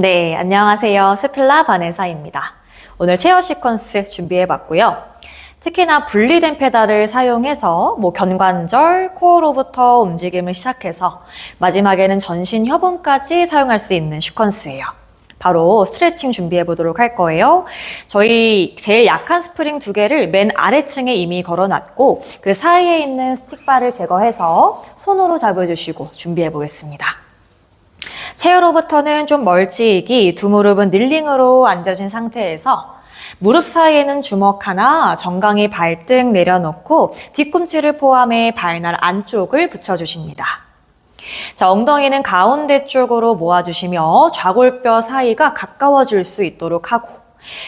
네, 안녕하세요. 스플라 바네사입니다. 오늘 체어 시퀀스 준비해봤고요. 특히나 분리된 페달을 사용해서 뭐 견관절, 코어로부터 움직임을 시작해서 마지막에는 전신 협음까지 사용할 수 있는 시퀀스예요. 바로 스트레칭 준비해 보도록 할 거예요. 저희 제일 약한 스프링 두 개를 맨 아래층에 이미 걸어 놨고 그 사이에 있는 스틱바를 제거해서 손으로 잡아주시고 준비해 보겠습니다. 체어로부터는 좀 멀찍이 두 무릎은 닐링으로 앉아진 상태에서 무릎 사이에는 주먹 하나, 정강이 발등 내려놓고 뒤꿈치를 포함해 발날 안쪽을 붙여주십니다. 자, 엉덩이는 가운데 쪽으로 모아주시며 좌골뼈 사이가 가까워질 수 있도록 하고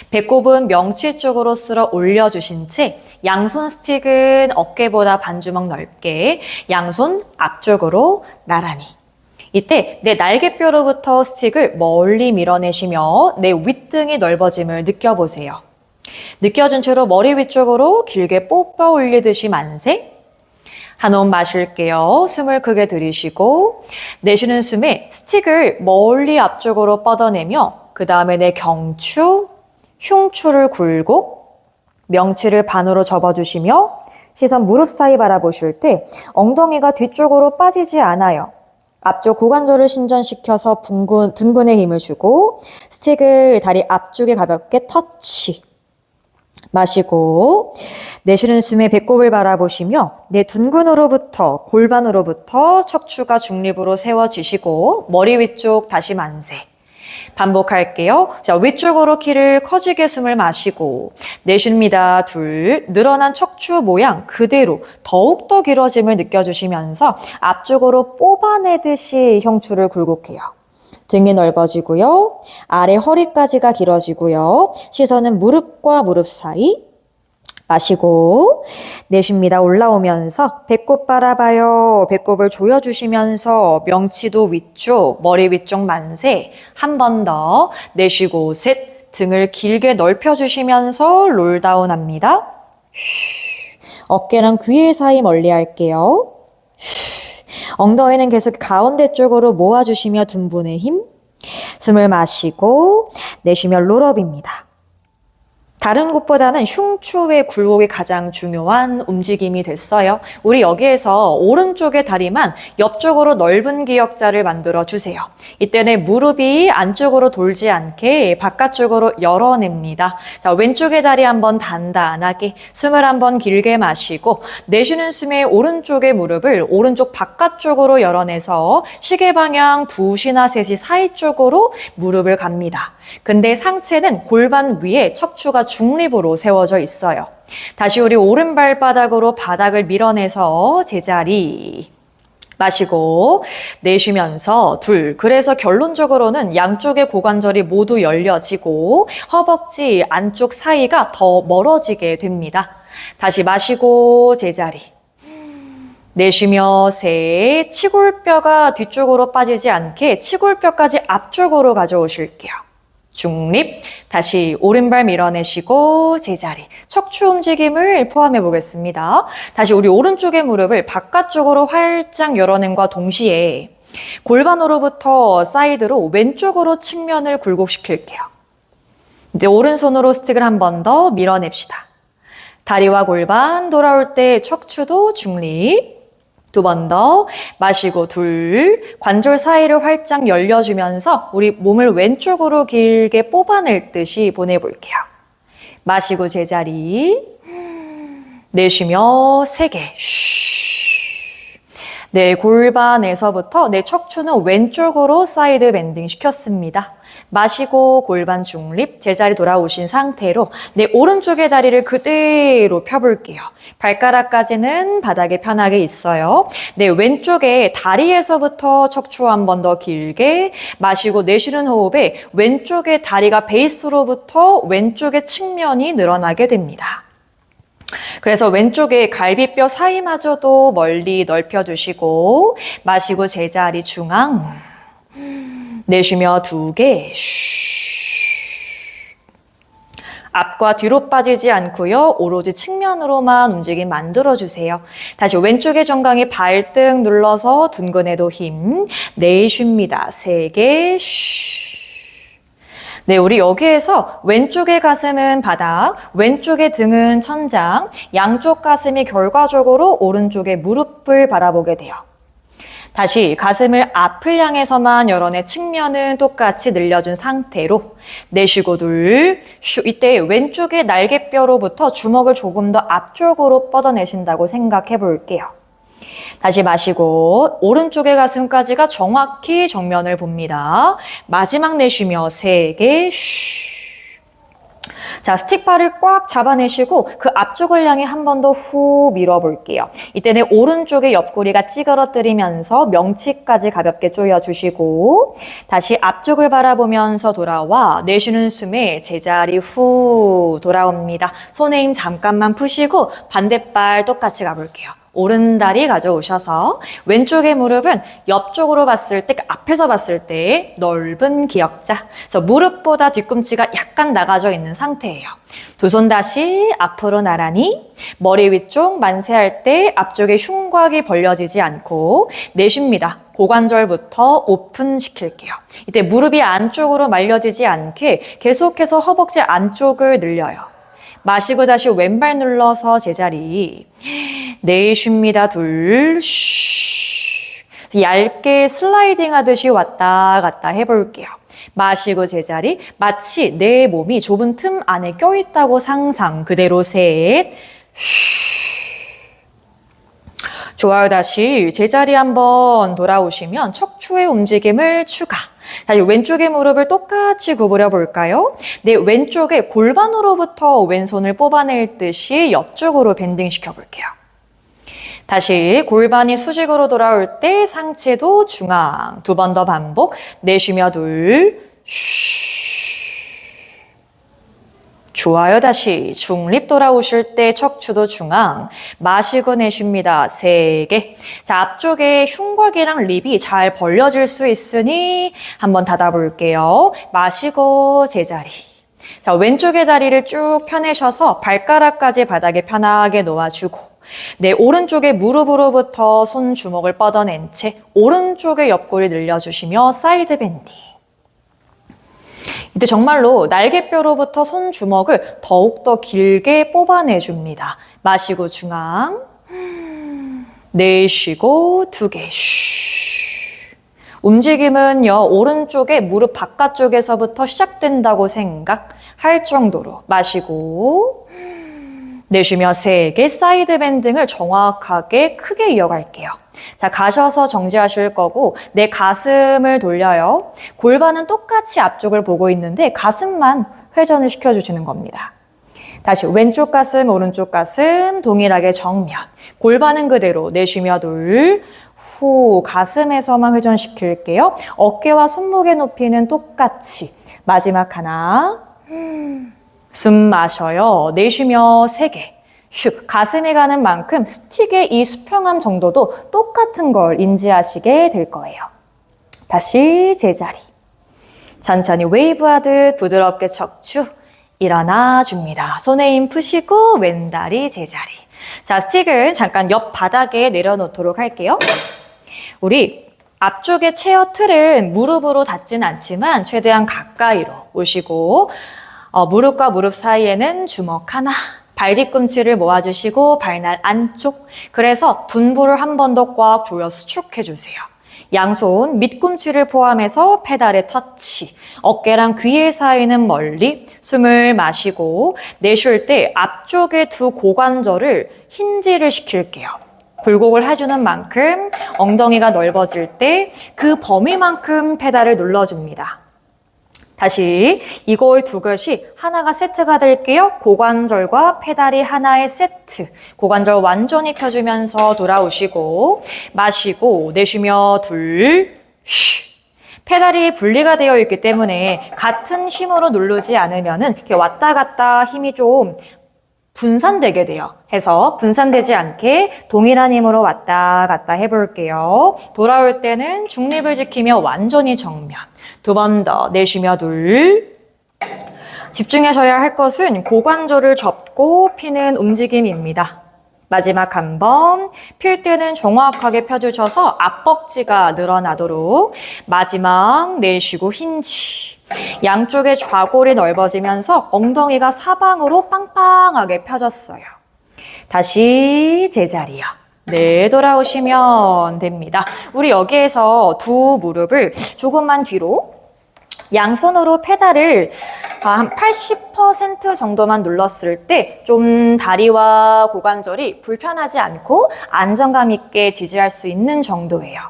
배꼽은 명치 쪽으로 쓸어 올려주신 채 양손 스틱은 어깨보다 반주먹 넓게 양손 앞쪽으로 나란히 이때 내 날개뼈로부터 스틱을 멀리 밀어내시며 내 윗등이 넓어짐을 느껴보세요. 느껴준 채로 머리 위쪽으로 길게 뽑아 올리듯이 만세. 한 호흡 마실게요. 숨을 크게 들이쉬고 내쉬는 숨에 스틱을 멀리 앞쪽으로 뻗어내며 그 다음에 내 경추, 흉추를 굴고 명치를 반으로 접어주시며 시선 무릎 사이 바라보실 때 엉덩이가 뒤쪽으로 빠지지 않아요. 앞쪽 고관절을 신전시켜서 둥근, 둔근에 힘을 주고 스틱을 다리 앞쪽에 가볍게 터치. 마시고 내쉬는 숨에 배꼽을 바라보시며 내 둔근으로부터 골반으로부터 척추가 중립으로 세워지시고 머리 위쪽 다시 만세. 반복할게요. 자, 위쪽으로 키를 커지게 숨을 마시고 내쉽니다. 둘. 늘어난 척추 모양 그대로 더욱더 길어짐을 느껴주시면서 앞쪽으로 뽑아내듯이 흉추를 굴곡해요. 등이 넓어지고요. 아래 허리까지가 길어지고요. 시선은 무릎과 무릎 사이. 마시고 내쉽니다. 올라오면서 배꼽 바라봐요. 배꼽을 조여주시면서 명치도 위쪽, 머리 위쪽 만세. 한 번 더 내쉬고 셋. 등을 길게 넓혀주시면서 롤다운 합니다. 쉬. 어깨랑 귀의 사이 멀리 할게요. 쉬. 엉덩이는 계속 가운데 쪽으로 모아주시며 둔분의 힘. 숨을 마시고 내쉬며 롤업입니다. 다른 곳보다는 흉추의 굴곡이 가장 중요한 움직임이 됐어요. 우리 여기에서 오른쪽의 다리만 옆쪽으로 넓은 기역자를 만들어 주세요. 이때는 무릎이 안쪽으로 돌지 않게 바깥쪽으로 열어냅니다. 자, 왼쪽의 다리 한번 단단하게 숨을 한번 길게 마시고 내쉬는 숨에 오른쪽의 무릎을 오른쪽 바깥쪽으로 열어내서 시계 방향 2시나 3시 사이 쪽으로 무릎을 갑니다. 근데 상체는 골반 위에 척추가 중립으로 세워져 있어요. 다시 우리 오른 발 바닥으로 바닥을 밀어내서 제자리. 마시고 내쉬면서 둘. 그래서 결론적으로는 양쪽의 고관절이 모두 열려지고 허벅지 안쪽 사이가 더 멀어지게 됩니다. 다시 마시고 제자리. 내쉬며 셋. 치골뼈가 뒤쪽으로 빠지지 않게 치골뼈까지 앞쪽으로 가져오실게요. 중립. 다시 오른발 밀어내시고 제자리. 척추 움직임을 포함해 보겠습니다. 다시 우리 오른쪽의 무릎을 바깥쪽으로 활짝 열어냄과 동시에 골반으로부터 사이드로 왼쪽으로 측면을 굴곡시킬게요. 이제 오른손으로 스틱을 한 번 더 밀어냅시다. 다리와 골반 돌아올 때 척추도 중립. 두 번 더 마시고 둘 관절 사이를 활짝 열려주면서 우리 몸을 왼쪽으로 길게 뽑아낼 듯이 보내볼게요. 마시고 제자리 내쉬며 세 개 내 골반에서부터 내 척추는 왼쪽으로 사이드 밴딩 시켰습니다. 마시고 골반 중립, 제자리 돌아오신 상태로 내 오른쪽의 다리를 그대로 펴볼게요. 발가락까지는 바닥에 편하게 있어요. 내 왼쪽에 다리에서부터 척추 한 번 더 길게 마시고 내쉬는 호흡에 왼쪽의 다리가 베이스로부터 왼쪽의 측면이 늘어나게 됩니다. 그래서 왼쪽에 갈비뼈 사이마저도 멀리 넓혀주시고 마시고 제자리 중앙 내쉬며 두 개. 앞과 뒤로 빠지지 않고요. 오로지 측면으로만 움직임 만들어주세요. 다시 왼쪽의 정강이 발등 눌러서 둔근에도 힘. 내쉽니다. 세 개. 쉬. 네, 우리 여기에서 왼쪽의 가슴은 바닥, 왼쪽의 등은 천장, 양쪽 가슴이 결과적으로 오른쪽의 무릎을 바라보게 돼요. 다시 가슴을 앞을 향해서만 열어내 측면은 똑같이 늘려준 상태로 내쉬고 둘, 휴, 이때 왼쪽의 날개뼈로부터 주먹을 조금 더 앞쪽으로 뻗어내신다고 생각해 볼게요. 다시 마시고 오른쪽의 가슴까지가 정확히 정면을 봅니다. 마지막 내쉬며 세개 쉬. 자, 스틱바를 꽉 잡아내시고 그 앞쪽을 향해 한 번 더 후 밀어볼게요. 이때는 오른쪽의 옆구리가 찌그러뜨리면서 명치까지 가볍게 조여주시고 다시 앞쪽을 바라보면서 돌아와 내쉬는 숨에 제자리 후 돌아옵니다. 손에 힘 잠깐만 푸시고 반대발 똑같이 가볼게요. 오른 다리 가져오셔서 왼쪽의 무릎은 옆쪽으로 봤을 때, 앞에서 봤을 때 넓은 기역자. 그래서 무릎보다 뒤꿈치가 약간 나가져 있는 상태예요. 두 손 다시 앞으로 나란히 머리 위쪽 만세할 때 앞쪽에 흉곽이 벌려지지 않고 내쉽니다. 고관절부터 오픈시킬게요. 이때 무릎이 안쪽으로 말려지지 않게 계속해서 허벅지 안쪽을 늘려요. 마시고 다시 왼발 눌러서 제자리. 내쉽니다. 둘. 쉬. 얇게 슬라이딩 하듯이 왔다 갔다 해볼게요. 마시고 제자리. 마치 내 몸이 좁은 틈 안에 껴있다고 상상. 그대로 셋. 좋아요. 다시 제자리 한번 돌아오시면 척추의 움직임을 추가. 다시 왼쪽의 무릎을 똑같이 구부려 볼까요? 네, 왼쪽에 골반으로부터 왼손을 뽑아낼 듯이 옆쪽으로 밴딩 시켜 볼게요. 다시 골반이 수직으로 돌아올 때 상체도 중앙. 두 번 더 반복. 내쉬며 둘. 쉬. 좋아요. 다시 중립 돌아오실 때 척추도 중앙. 마시고 내쉽니다. 세 개. 자, 앞쪽에 흉곽이랑 립이 잘 벌려질 수 있으니 한번 닫아볼게요. 마시고 제자리. 자, 왼쪽의 다리를 쭉 펴내셔서 발가락까지 바닥에 편하게 놓아주고 내 오른쪽의 무릎으로부터 손 주먹을 뻗어낸 채 오른쪽의 옆구리 늘려주시며 사이드 밴딩. 이때 정말로 날개뼈로부터 손 주먹을 더욱더 길게 뽑아내줍니다. 마시고 중앙. 내쉬고 두 개. 쉬. 움직임은요, 오른쪽에 무릎 바깥쪽에서부터 시작된다고 생각할 정도로 마시고, 내쉬며 세 개 사이드 밴딩을 정확하게 크게 이어갈게요. 자, 가셔서 정지하실 거고, 내 가슴을 돌려요. 골반은 똑같이 앞쪽을 보고 있는데, 가슴만 회전을 시켜주시는 겁니다. 다시 왼쪽 가슴, 오른쪽 가슴, 동일하게 정면. 골반은 그대로 내쉬며 둘, 후, 가슴에서만 회전시킬게요. 어깨와 손목의 높이는 똑같이. 마지막 하나. 숨 마셔요. 내쉬며 세 개. 슉. 가슴에 가는 만큼 스틱의 이 수평함 정도도 똑같은 걸 인지하시게 될 거예요. 다시 제자리. 천천히 웨이브 하듯 부드럽게 척추 일어나 줍니다. 손에 힘 푸시고 왼다리 제자리. 자, 스틱은 잠깐 옆 바닥에 내려놓도록 할게요. 우리 앞쪽의 체어 틀은 무릎으로 닿진 않지만 최대한 가까이로 오시고 어, 무릎과 무릎 사이에는 주먹 하나, 발 뒤꿈치를 모아주시고 발날 안쪽. 그래서 둔부를 한 번 더 꽉 조여 수축해주세요. 양손 밑꿈치를 포함해서 페달의 터치. 어깨랑 귀의 사이는 멀리. 숨을 마시고 내쉴 때 앞쪽의 두 고관절을 힌지를 시킬게요. 굴곡을 해주는 만큼 엉덩이가 넓어질 때 그 범위만큼 페달을 눌러줍니다. 다시 이거의 두 것이 하나가 세트가 될게요. 고관절과 페달이 하나의 세트. 고관절 완전히 펴주면서 돌아오시고 마시고 내쉬며 둘. 쉬. 페달이 분리가 되어 있기 때문에 같은 힘으로 누르지 않으면은 이렇게 왔다 갔다 힘이 좀 분산되게 돼요. 해서 분산되지 않게 동일한 힘으로 왔다 갔다 해볼게요. 돌아올 때는 중립을 지키며 완전히 정면. 두 번 더 내쉬며 둘. 집중하셔야 할 것은 고관절을 접고 피는 움직임입니다. 마지막 한 번. 필 때는 정확하게 펴주셔서 앞벅지가 늘어나도록. 마지막 내쉬고 힌지. 양쪽의 좌골이 넓어지면서 엉덩이가 사방으로 빵빵하게 펴졌어요. 다시 제자리요. 네, 돌아오시면 됩니다. 우리 여기에서 두 무릎을 조금만 뒤로 양손으로 페달을 아, 한80% 정도만 눌렀을 때 좀 다리와 고관절이 불편하지 않고 안정감 있게 지지할 수 있는 정도예요.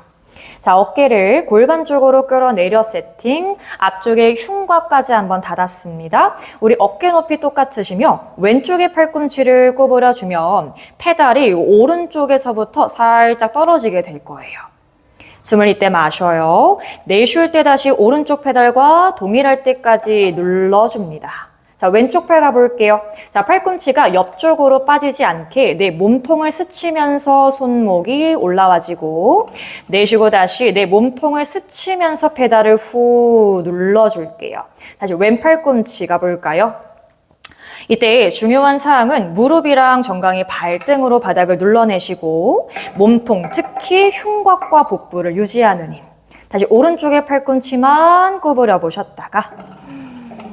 자, 어깨를 골반 쪽으로 끌어내려 세팅. 앞쪽에 흉곽까지 한번 닫았습니다. 우리 어깨 높이 똑같으시며 왼쪽의 팔꿈치를 구부려주면 페달이 오른쪽에서부터 살짝 떨어지게 될 거예요. 숨을 이때 마셔요. 내쉴 때 다시 오른쪽 페달과 동일할 때까지 눌러줍니다. 자, 왼쪽 팔 가볼게요. 자, 팔꿈치가 옆쪽으로 빠지지 않게 내 몸통을 스치면서 손목이 올라와지고 내쉬고 다시 내 몸통을 스치면서 페달을 후 눌러줄게요. 다시 왼 팔꿈치 가볼까요? 이때 중요한 사항은 무릎이랑 정강이 발등으로 바닥을 눌러내시고 몸통, 특히 흉곽과 복부를 유지하는 힘. 다시 오른쪽의 팔꿈치만 구부려 보셨다가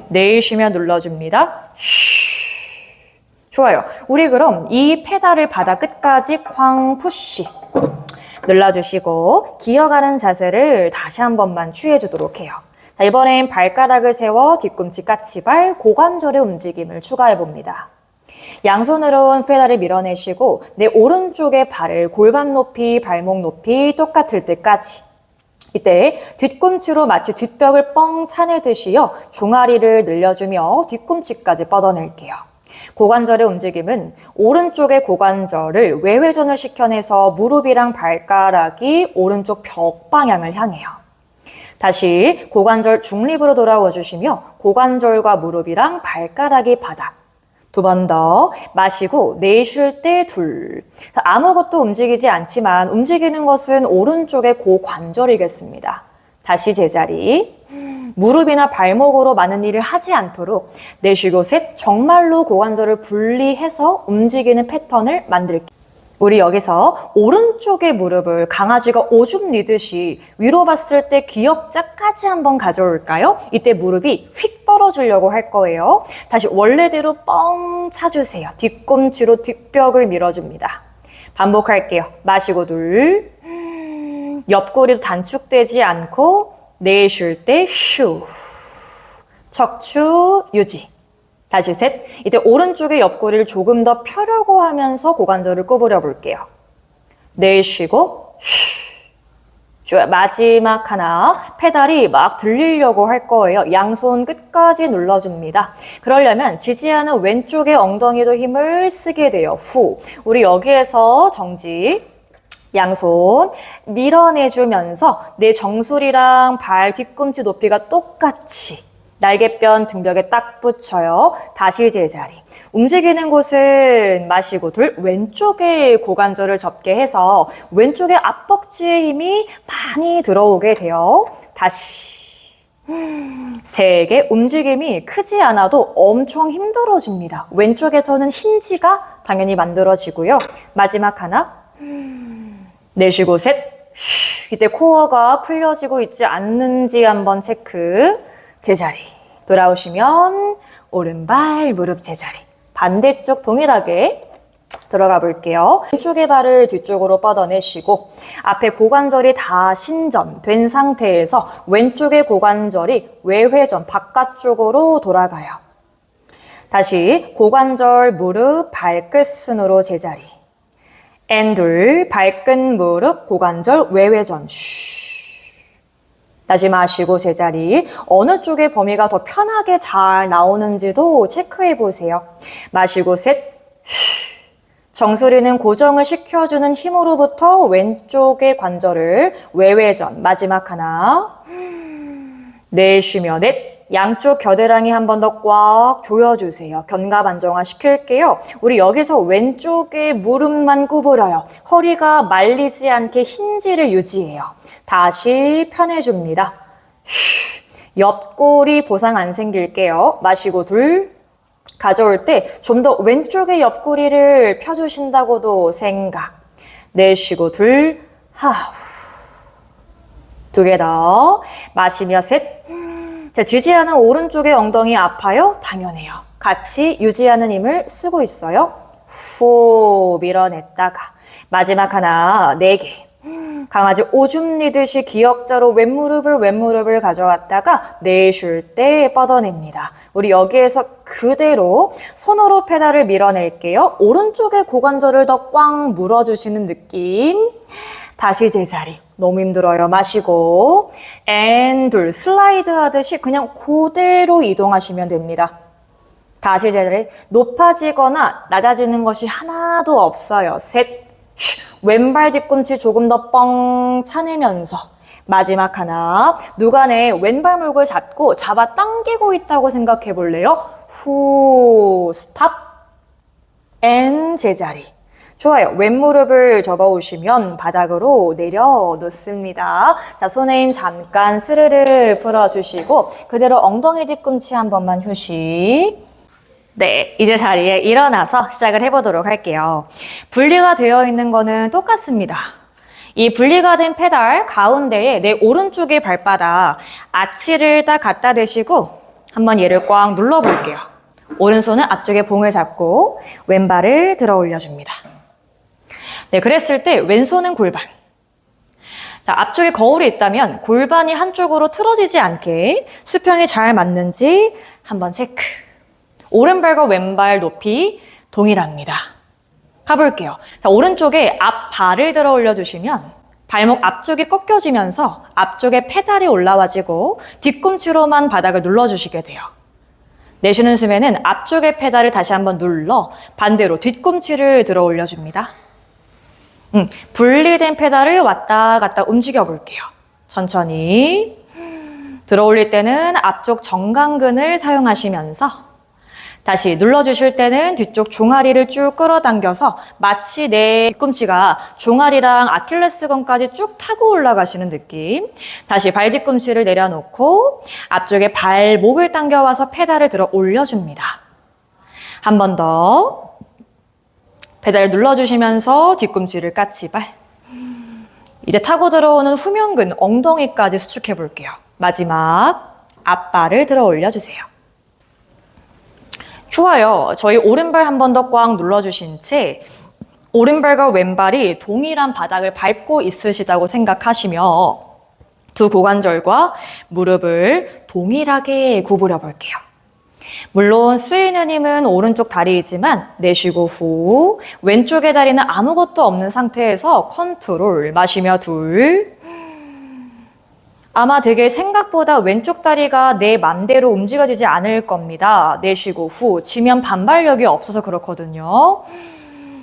내쉬며 눌러줍니다. 좋아요. 우리 그럼 이 페달을 바닥 끝까지 쾅 푸시 눌러주시고 기어가는 자세를 다시 한 번만 취해주도록 해요. 자, 이번엔 발가락을 세워 뒤꿈치 까치발 고관절의 움직임을 추가해 봅니다. 양손으로 페달을 밀어내시고 내 오른쪽의 발을 골반 높이, 발목 높이 똑같을 때까지 이때 뒤꿈치로 마치 뒷벽을 뻥 차내듯이요. 종아리를 늘려주며 뒤꿈치까지 뻗어낼게요. 고관절의 움직임은 오른쪽의 고관절을 외회전을 시켜내서 무릎이랑 발가락이 오른쪽 벽 방향을 향해요. 다시 고관절 중립으로 돌아와 주시며 고관절과 무릎이랑 발가락이 바닥. 두 번 더 마시고 내쉴 때 둘. 아무것도 움직이지 않지만 움직이는 것은 오른쪽의 고관절이겠습니다. 다시 제자리. 무릎이나 발목으로 많은 일을 하지 않도록 내쉬고 셋 정말로 고관절을 분리해서 움직이는 패턴을 만들게요. 우리 여기서 오른쪽의 무릎을 강아지가 오줌 니듯이 위로 봤을 때 기역자까지 한번 가져올까요? 이때 무릎이 휙 떨어지려고 할 거예요. 다시 원래대로 뻥 차주세요. 뒤꿈치로 뒷벽을 밀어줍니다. 반복할게요. 마시고 둘. 옆구리도 단축되지 않고 내쉴 때 휴. 척추 유지. 다시 셋. 이때 오른쪽의 옆구리를 조금 더 펴려고 하면서 고관절을 구부려 볼게요. 내쉬고. 마지막 하나. 페달이 막 들리려고 할 거예요. 양손 끝까지 눌러줍니다. 그러려면 지지하는 왼쪽의 엉덩이도 힘을 쓰게 돼요. 후. 우리 여기에서 정지. 양손 밀어내주면서 내 정수리랑 발 뒤꿈치 높이가 똑같이 날개뼈 등벽에 딱 붙여요. 다시 제자리. 움직이는 곳은 마시고 둘 왼쪽에 고관절을 접게 해서 왼쪽에 앞벅지의 힘이 많이 들어오게 돼요. 다시 세개 움직임이 크지 않아도 엄청 힘들어집니다. 왼쪽에서는 힌지가 당연히 만들어지고요. 마지막 하나 내쉬고 셋. 이때 코어가 풀려지고 있지 않는지 한번 체크. 제자리. 돌아오시면 오른발 무릎 제자리. 반대쪽 동일하게 들어가 볼게요. 왼쪽의 발을 뒤쪽으로 뻗어내시고 앞에 고관절이 다 신전된 상태에서 왼쪽의 고관절이 외회전 바깥쪽으로 돌아가요. 다시 고관절 무릎 발끝 순으로 제자리. 앤둘 발끝 무릎 고관절 외회전 쉬. 다시 마시고 제자리 어느 쪽의 범위가 더 편하게 잘 나오는지도 체크해 보세요. 마시고 셋 정수리는 고정을 시켜주는 힘으로부터 왼쪽의 관절을 외회전 마지막 하나 내쉬며 넷 양쪽 겨드랑이 한 번 더 꽉 조여주세요. 견갑 안정화 시킬게요. 우리 여기서 왼쪽에 무릎만 구부려요. 허리가 말리지 않게 힌지를 유지해요. 다시 편해줍니다. 옆구리 보상 안 생길게요. 마시고 둘. 가져올 때 좀 더 왼쪽의 옆구리를 펴주신다고도 생각. 내쉬고 둘. 하. 두개 더. 마시며 셋. 자, 지지하는 오른쪽의 엉덩이 아파요? 당연해요. 같이 유지하는 힘을 쓰고 있어요. 후 밀어냈다가 마지막 하나 네 개. 강아지 오줌 니듯이 기역자로 왼무릎을 왼무릎을 가져왔다가 내쉴 때 뻗어냅니다. 우리 여기에서 그대로 손으로 페달을 밀어낼게요. 오른쪽의 고관절을 더 꽉 물어주시는 느낌. 다시 제자리. 너무 힘들어요. 마시고. 앤 둘. 슬라이드 하듯이 그냥 그대로 이동하시면 됩니다. 다시 제자리. 높아지거나 낮아지는 것이 하나도 없어요. 셋. 슈. 왼발 뒤꿈치 조금 더 뻥 차내면서. 마지막 하나. 누가 내 왼발 목을 잡고 잡아 당기고 있다고 생각해 볼래요? 후. 스탑. 앤 제자리. 좋아요. 왼무릎을 접어 오시면 바닥으로 내려놓습니다. 자, 손에 힘 잠깐 스르르 풀어주시고 그대로 엉덩이 뒤꿈치 한 번만 휴식. 네, 이제 자리에 일어나서 시작을 해보도록 할게요. 분리가 되어 있는 거는 똑같습니다. 이 분리가 된 페달 가운데에 내 오른쪽의 발바닥 아치를 딱 갖다 대시고 한번 얘를 꽉 눌러볼게요. 오른손은 앞쪽에 봉을 잡고 왼발을 들어 올려줍니다. 네, 그랬을 때 왼손은 골반. 자, 앞쪽에 거울이 있다면 골반이 한쪽으로 틀어지지 않게 수평이 잘 맞는지 한번 체크. 오른발과 왼발 높이 동일합니다. 가볼게요. 자, 오른쪽에 앞 발을 들어 올려주시면 발목 앞쪽이 꺾여지면서 앞쪽에 페달이 올라와지고 뒤꿈치로만 바닥을 눌러주시게 돼요. 내쉬는 숨에는 앞쪽의 페달을 다시 한번 눌러 반대로 뒤꿈치를 들어 올려줍니다. 음, 분리된 페달을 왔다 갔다 움직여 볼게요. 천천히. 들어 올릴 때는 앞쪽 정강근을 사용하시면서 다시 눌러주실 때는 뒤쪽 종아리를 쭉 끌어당겨서 마치 내 뒤꿈치가 종아리랑 아킬레스건까지 쭉 타고 올라가시는 느낌. 다시 발 뒤꿈치를 내려놓고 앞쪽에 발목을 당겨와서 페달을 들어 올려줍니다. 한 번 더. 페달 눌러주시면서 뒤꿈치를 까치발. 이제 타고 들어오는 후면근, 엉덩이까지 수축해 볼게요. 마지막 앞발을 들어 올려주세요. 좋아요. 저희 오른발 한 번 더 꽉 눌러주신 채 오른발과 왼발이 동일한 바닥을 밟고 있으시다고 생각하시며 두 고관절과 무릎을 동일하게 구부려 볼게요. 물론 쓰이는 힘은 오른쪽 다리이지만 내쉬고 후 왼쪽의 다리는 아무것도 없는 상태에서 컨트롤 마시며 둘 아마 되게 생각보다 왼쪽 다리가 내 맘대로 움직여지지 않을 겁니다. 내쉬고 후 지면 반발력이 없어서 그렇거든요.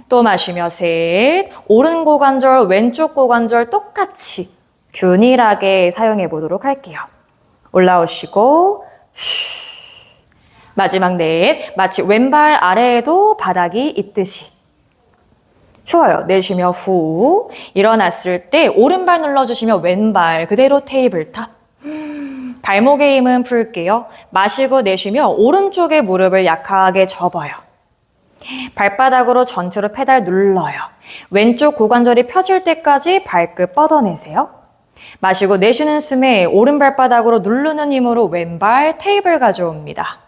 또 마시며 셋 오른 고관절 왼쪽 고관절 똑같이 균일하게 사용해 보도록 할게요. 올라오시고 마지막 넷, 마치 왼발 아래에도 바닥이 있듯이. 좋아요. 내쉬며 후. 일어났을 때 오른발 눌러주시며 왼발 그대로 테이블 탑. 발목의 힘은 풀게요. 마시고 내쉬며 오른쪽의 무릎을 약하게 접어요. 발바닥으로 전체로 페달 눌러요. 왼쪽 고관절이 펴질 때까지 발끝 뻗어내세요. 마시고 내쉬는 숨에 오른 발바닥으로 누르는 힘으로 왼발 테이블 가져옵니다.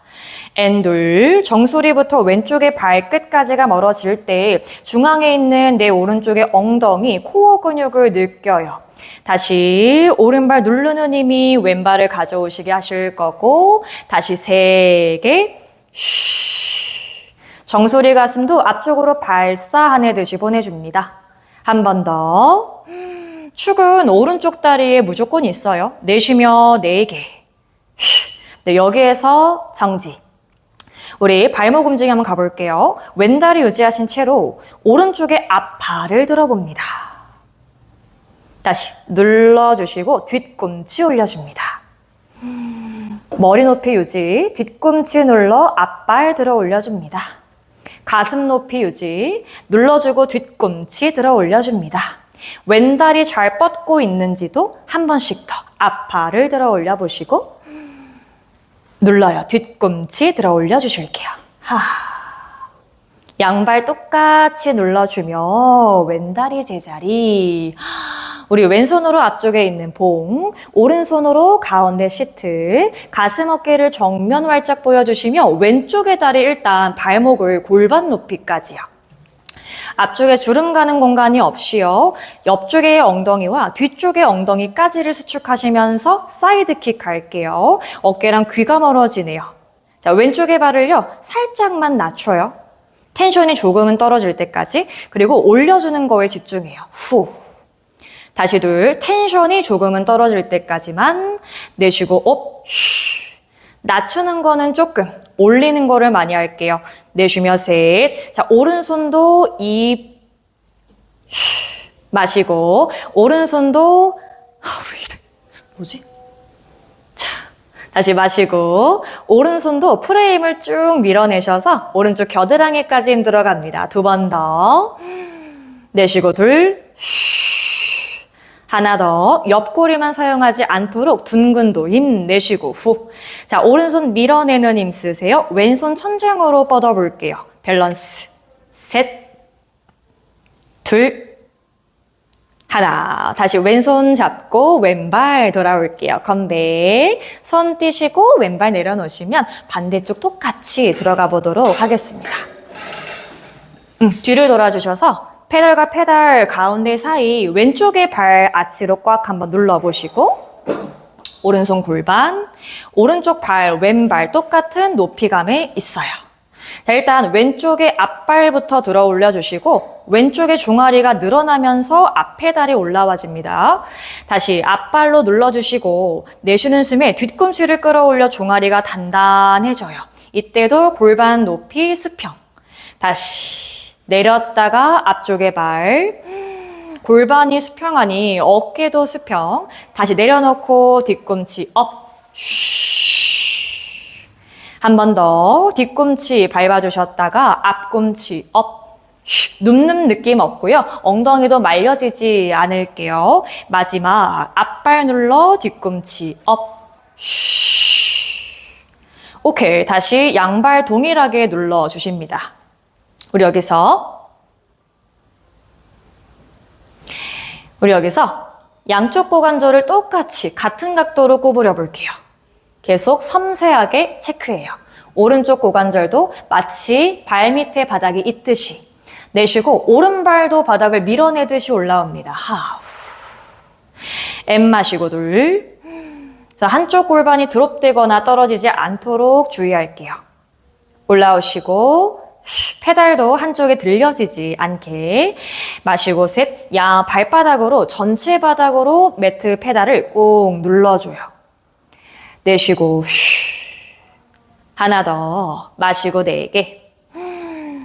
앤둘 정수리부터 왼쪽의 발끝까지가 멀어질 때 중앙에 있는 내 오른쪽의 엉덩이 코어 근육을 느껴요. 다시 오른발 누르는 힘이 왼발을 가져오시게 하실 거고 다시 세 개. 정수리 가슴도 앞쪽으로 발사하내듯이 보내줍니다. 한 번 더. 축은 오른쪽 다리에 무조건 있어요. 내쉬며 네 개. 네, 여기에서 정지. 우리 발목 움직임 한번 가볼게요. 왼다리 유지하신 채로 오른쪽에 앞발을 들어봅니다. 다시 눌러주시고 뒤꿈치 올려줍니다. 머리 높이 유지, 뒤꿈치 눌러 앞발 들어 올려줍니다. 가슴 높이 유지, 눌러주고 뒤꿈치 들어 올려줍니다. 왼다리 잘 뻗고 있는지도 한 번씩 더 앞발을 들어 올려보시고 눌러요. 뒤꿈치 들어 올려 주실게요. 하. 양발 똑같이 눌러주며 왼다리 제자리. 우리 왼손으로 앞쪽에 있는 봉, 오른손으로 가운데 시트, 가슴 어깨를 정면 활짝 보여주시며 왼쪽의 다리 일단 발목을 골반 높이까지요. 앞쪽에 주름 가는 공간이 없이요. 옆쪽의 엉덩이와 뒤쪽의 엉덩이까지를 수축하시면서 사이드킥 할게요. 어깨랑 귀가 멀어지네요. 자, 왼쪽의 발을요. 살짝만 낮춰요. 텐션이 조금은 떨어질 때까지. 그리고 올려주는 거에 집중해요. 후. 다시 둘. 텐션이 조금은 떨어질 때까지만 내쉬고 업. 쉬. 낮추는 거는 조금, 올리는 거를 많이 할게요. 내쉬며 셋. 자, 오른손도 입 쉬. 마시고 오른손도 아? 뭐지? 자, 다시 마시고 오른손도 프레임을 쭉 밀어내셔서 오른쪽 겨드랑이까지 힘 들어갑니다. 두 번 더. 내쉬고 둘. 쉬. 하나 더. 옆구리만 사용하지 않도록 둔근도 힘 내쉬고 후. 자, 오른손 밀어내는 힘 쓰세요. 왼손 천장으로 뻗어볼게요. 밸런스. 셋. 둘. 하나. 다시 왼손 잡고 왼발 돌아올게요. 컴백. 손 띄시고 왼발 내려놓으시면 반대쪽 똑같이 들어가 보도록 하겠습니다. 음, 뒤를 돌아주셔서 페달과 페달 가운데 사이 왼쪽의 발 아치로 꽉 한번 눌러보시고 오른손 골반, 오른쪽 발, 왼발 똑같은 높이감에 있어요. 자, 일단 왼쪽에 앞발부터 들어 올려주시고 왼쪽의 종아리가 늘어나면서 앞페달이 올라와집니다. 다시 앞발로 눌러주시고 내쉬는 숨에 뒤꿈치를 끌어올려 종아리가 단단해져요. 이때도 골반 높이 수평. 다시 내렸다가 앞쪽의 발. 골반이 수평하니 어깨도 수평. 다시 내려놓고 뒤꿈치 업. 한 번 더 뒤꿈치 밟아주셨다가 앞꿈치 업. 눕는 느낌 없고요. 엉덩이도 말려지지 않을게요. 마지막 앞발 눌러 뒤꿈치 업. 오케이. 다시 양발 동일하게 눌러 주십니다. 우리 여기서 우리 여기서 양쪽 고관절을 똑같이 같은 각도로 구부려 볼게요. 계속 섬세하게 체크해요. 오른쪽 고관절도 마치 발 밑에 바닥이 있듯이 내쉬고 오른발도 바닥을 밀어내듯이 올라옵니다. 하우. M 마시고 둘. 자, 한쪽 골반이 드롭되거나 떨어지지 않도록 주의할게요. 올라오시고 페달도 한쪽에 들려지지 않게 마시고 셋, 양 발바닥으로 전체 바닥으로 매트 페달을 꾹 눌러줘요. 내쉬고 하나 더 마시고 네 개.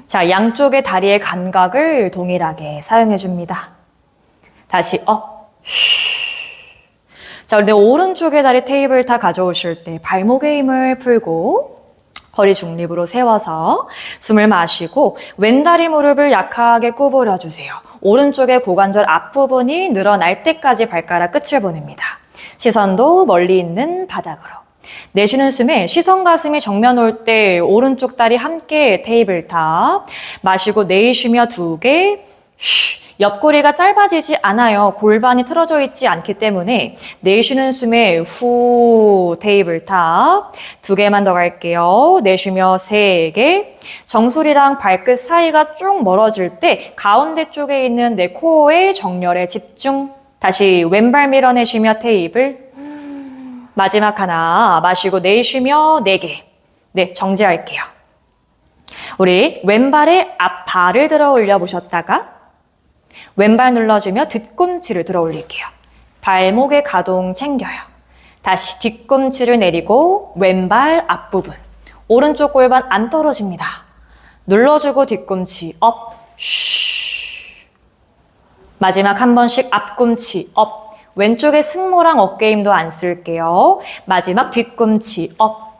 자, 양쪽의 다리의 감각을 동일하게 사용해 줍니다. 다시 업. 자, 근데 오른쪽의 다리 테이블 다 가져오실 때 발목의 힘을 풀고 허리 중립으로 세워서 숨을 마시고 왼다리 무릎을 약하게 구부려 주세요. 오른쪽의 고관절 앞부분이 늘어날 때까지 발가락 끝을 보냅니다. 시선도 멀리 있는 바닥으로. 내쉬는 숨에 시선 가슴이 정면 올 때 오른쪽 다리 함께 테이블 탑. 마시고 내쉬며 두 개. 옆구리가 짧아지지 않아요. 골반이 틀어져 있지 않기 때문에 내쉬는 숨에 후 테이블 탑. 두 개만 더 갈게요. 내쉬며 세 개. 정수리랑 발끝 사이가 쭉 멀어질 때 가운데 쪽에 있는 내 코어의 정렬에 집중. 다시 왼발 밀어내쉬며 테이블. 마지막 하나 마시고 내쉬며 네 개. 네, 정지할게요. 우리 왼발에 앞발을 들어 올려 보셨다가 왼발 눌러주며 뒤꿈치를 들어 올릴게요. 발목의 가동 챙겨요. 다시 뒤꿈치를 내리고 왼발 앞부분. 오른쪽 골반 안 떨어집니다. 눌러주고 뒤꿈치 업. 쉬. 마지막 한 번씩 앞꿈치 업. 왼쪽에 승모랑 어깨 힘도 안 쓸게요. 마지막 뒤꿈치 업.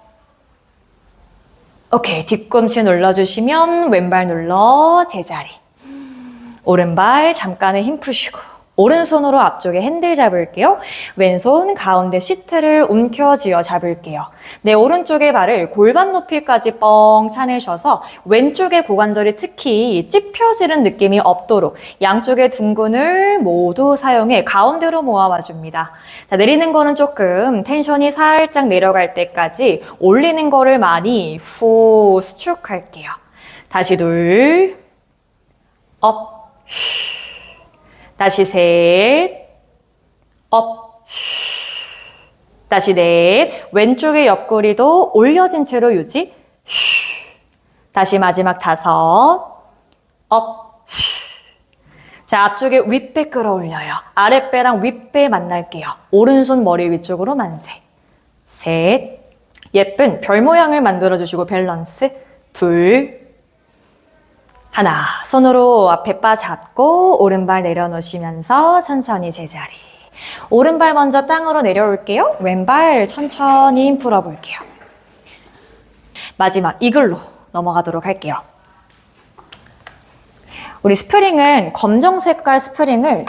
오케이. 뒤꿈치 눌러주시면 왼발 눌러 제자리. 오른발 잠깐의 힘 푸시고 오른손으로 앞쪽에 핸들 잡을게요. 왼손 가운데 시트를 움켜쥐어 잡을게요. 내 오른쪽의 발을 골반 높이까지 뻥 차내셔서 왼쪽의 고관절이 특히 찝혀지는 느낌이 없도록 양쪽의 둥근을 모두 사용해 가운데로 모아와 줍니다. 자, 내리는 거는 조금 텐션이 살짝 내려갈 때까지 올리는 거를 많이 후 수축할게요. 다시 둘, 업, 다시 셋, 업, 다시 넷, 왼쪽의 옆구리도 올려진 채로 유지, 다시 마지막 다섯, 업, 자, 앞쪽에 윗배 끌어올려요. 아랫배랑 윗배 만날게요. 오른손 머리 위쪽으로 만세. 셋, 예쁜 별 모양을 만들어주시고 밸런스, 둘, 하나, 손으로 앞에 바 잡고 오른발 내려놓으시면서 천천히 제자리. 오른발 먼저 땅으로 내려올게요. 왼발 천천히 힘 풀어볼게요. 마지막 이글로 넘어가도록 할게요. 우리 스프링은 검정 색깔 스프링을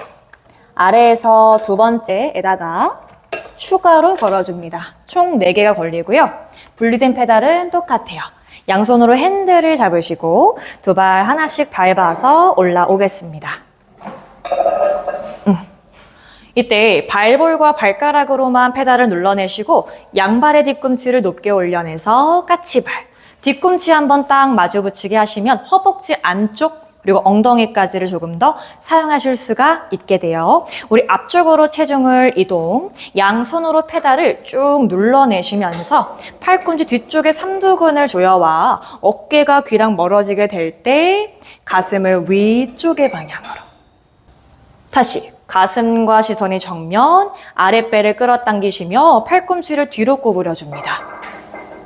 아래에서 두 번째에다가 추가로 걸어줍니다. 총 4개가 걸리고요. 분리된 페달은 똑같아요. 양손으로 핸들을 잡으시고 두 발 하나씩 밟아서 올라오겠습니다. 음. 이때 발볼과 발가락으로만 페달을 눌러내시고 양발의 뒤꿈치를 높게 올려내서 까치발. 뒤꿈치 한번 딱 마주 붙이게 하시면 허벅지 안쪽 그리고 엉덩이까지를 조금 더 사용하실 수가 있게 돼요. 우리 앞쪽으로 체중을 이동, 양손으로 페달을 쭉 눌러내시면서 팔꿈치 뒤쪽에 삼두근을 조여와 어깨가 귀랑 멀어지게 될 때 가슴을 위쪽의 방향으로. 다시 가슴과 시선이 정면, 아랫배를 끌어당기시며 팔꿈치를 뒤로 구부려줍니다.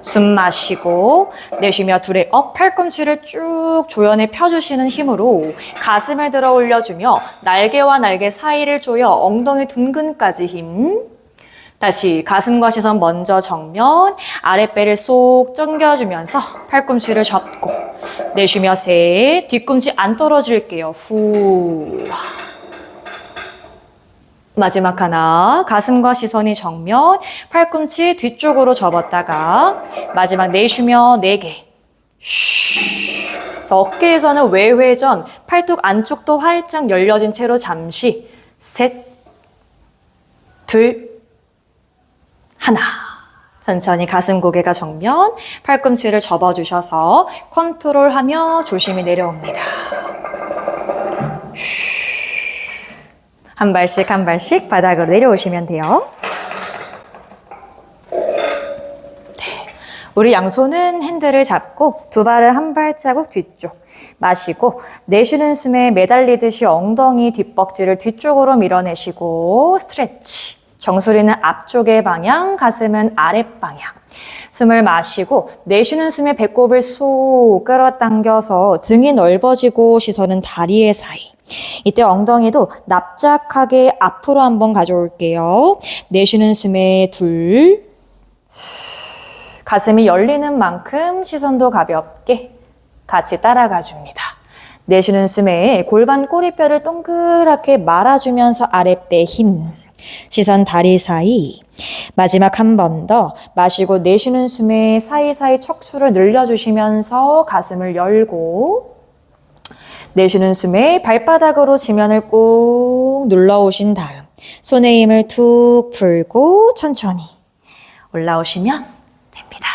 숨 마시고 내쉬며 둘의 업 팔꿈치를 쭉 조연해 펴주시는 힘으로 가슴을 들어 올려주며 날개와 날개 사이를 조여 엉덩이 둔근까지 힘. 다시 가슴과 시선 먼저 정면 아랫배를 쏙 당겨주면서 팔꿈치를 접고 내쉬며 셋 뒤꿈치 안 떨어질게요. 후. 마지막 하나, 가슴과 시선이 정면, 팔꿈치 뒤쪽으로 접었다가, 마지막 내쉬며 네 개. 쉬. 어깨에서는 외회전, 팔뚝 안쪽도 활짝 열려진 채로 잠시, 셋, 둘, 하나. 천천히 가슴 고개가 정면, 팔꿈치를 접어주셔서 컨트롤하며 조심히 내려옵니다. 한 발씩 한 발씩 바닥으로 내려오시면 돼요. 네. 우리 양손은 핸들을 잡고 두 발을 한 발자국 뒤쪽 마시고 내쉬는 숨에 매달리듯이 엉덩이 뒷벅지를 뒤쪽으로 밀어내시고 스트레치. 정수리는 앞쪽의 방향, 가슴은 아랫방향. 숨을 마시고 내쉬는 숨에 배꼽을 쏙 끌어당겨서 등이 넓어지고 시선은 다리의 사이. 이때 엉덩이도 납작하게 앞으로 한번 가져올게요. 내쉬는 숨에 둘. 가슴이 열리는 만큼 시선도 가볍게 같이 따라가 줍니다. 내쉬는 숨에 골반 꼬리뼈를 동그랗게 말아주면서 아랫배 힘. 시선 다리 사이. 마지막 한 번 더 마시고 내쉬는 숨에 사이사이 척추를 늘려주시면서 가슴을 열고 내쉬는 숨에 발바닥으로 지면을 꾹 눌러 오신 다음 손의 힘을 툭 풀고 천천히 올라오시면 됩니다.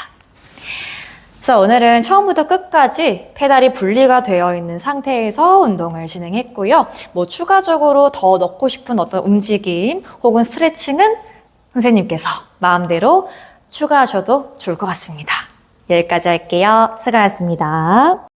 그래서 오늘은 처음부터 끝까지 페달이 분리가 되어 있는 상태에서 운동을 진행했고요. 뭐 추가적으로 더 넣고 싶은 어떤 움직임 혹은 스트레칭은 선생님께서 마음대로 추가하셔도 좋을 것 같습니다. 여기까지 할게요. 수고하셨습니다.